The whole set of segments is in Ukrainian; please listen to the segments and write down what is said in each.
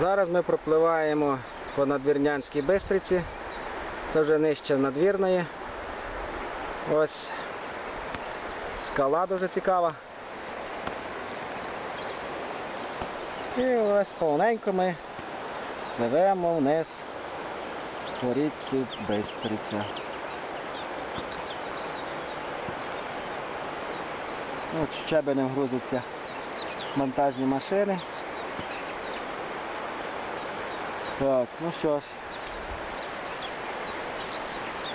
Зараз ми пропливаємо по надвірнянській бистриці. Це вже нижче надвірної. Ось скала дуже цікава. І ось повненько ми пливемо вниз по річці Бистриця. От щебенем грузяться монтажні машини. Так, ну що ж.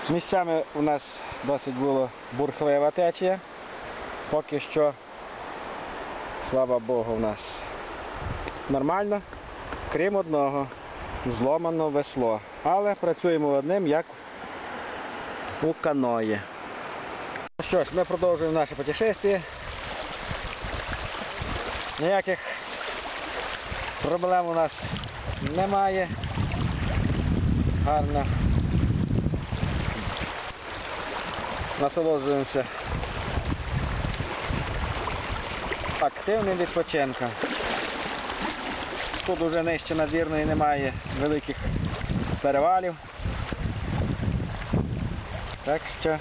Місцями у нас досить було бурхлива течія. Поки що, слава Богу, у нас нормально, крім одного, зломано весло. Але працюємо одним, як у каної. Ну що ж, ми продовжуємо наше путешествие. Ніяких проблем у нас немає. Гарно. Насолоджуємося активним відпочинком. Тут уже нижче надвірної немає великих перевалів. Так що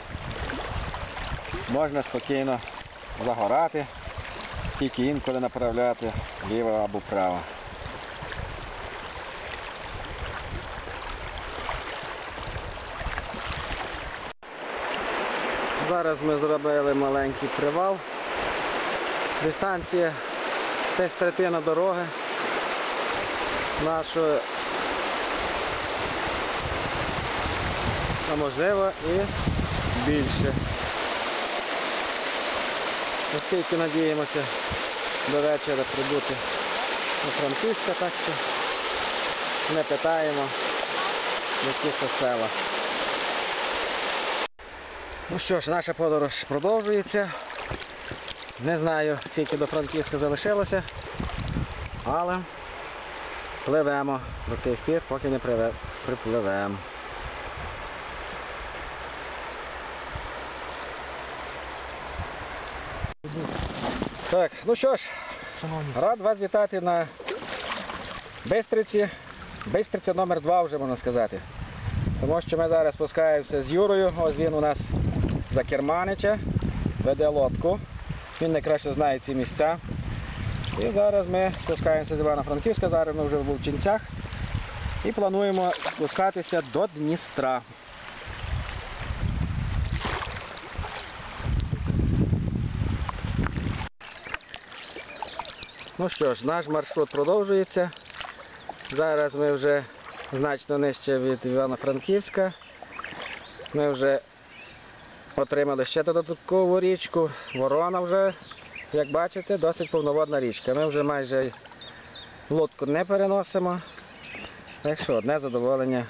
можна спокійно загорати, тільки інколи направляти ліво або вправо. Зараз ми зробили маленький привал. Дистанція десь третина дороги нашої, а можливо і більше. Оскільки надіємося до вечора прибути до Франківська, так що не питаємо, які це села. Ну що ж, наша подорож продовжується. Не знаю, скільки до Франківська залишилося, але пливемо до тих пір, поки не припливемо. Так, ну що ж, Шановні, рад вас вітати на Бистриці. Бистриця номер 2 вже можна сказати. Тому що ми зараз спускаємося з Юрою. Ось він у нас за Керманича, веде лодку. Він найкраще знає ці місця. І зараз ми спускаємося з Івано-Франківська, зараз ми вже в Вовчинцях. І плануємо спускатися до Дністра. Ну що ж, наш маршрут продовжується. Зараз ми вже значно нижче від Івано-Франківська. Ми вже отримали ще додаткову річку. Ворона вже, як бачите, досить повноводна річка. Ми вже майже лодку не переносимо. Так що одне задоволення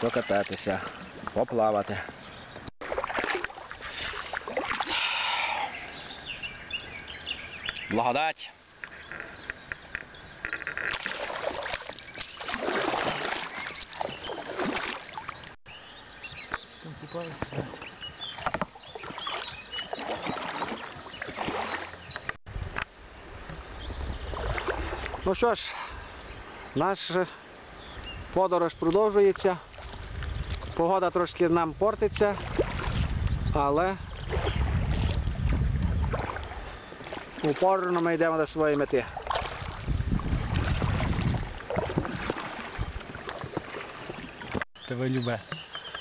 покататися, поплавати. Благодать. там купаються. Ну що ж, наша подорож продовжується. Погода трошки нам портиться, але упорно ми йдемо до своєї мети. Тебе любе.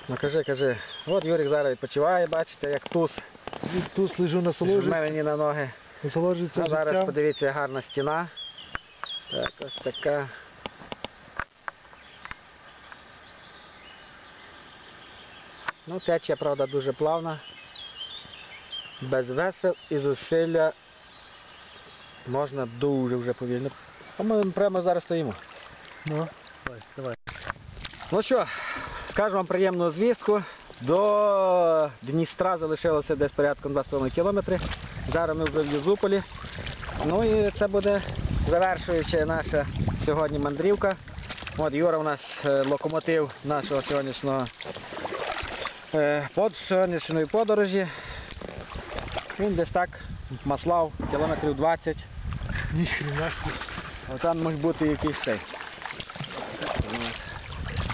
Ну кажи, кажи. От Юрик зараз відпочиває, бачите, як туз. Тут лежу Жме насолоджуюся, мені на ноги. насолоджується А зараз подивіться, гарна стіна. Так, ось така. Ну, течія, правда, дуже плавна. Без весел і зусилля можна дуже вже повільно. А ми прямо зараз стоїмо. Ну, давай, давай. Ну що, скажу вам приємну звістку. До Дністра залишилося десь порядком 2,5 кілометри. Зараз ми вже в Юзуполі. Ну і це буде завершуюча наша сьогодні мандрівка. От Юра у нас е, локомотив нашого сьогоднішнього е, под, сьогоднішньої подорожі. Він десь так маслав кілометрів 20. Ніхрена. Там може бути якийсь цей.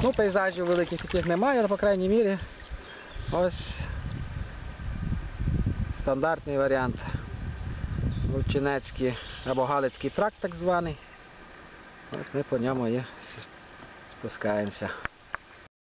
Ну, пейзажів великих таких немає, але по крайній мірі ось стандартний варіант. Вовчинецький або Галицький тракт так званий. Ось ми по ньому і спускаємося.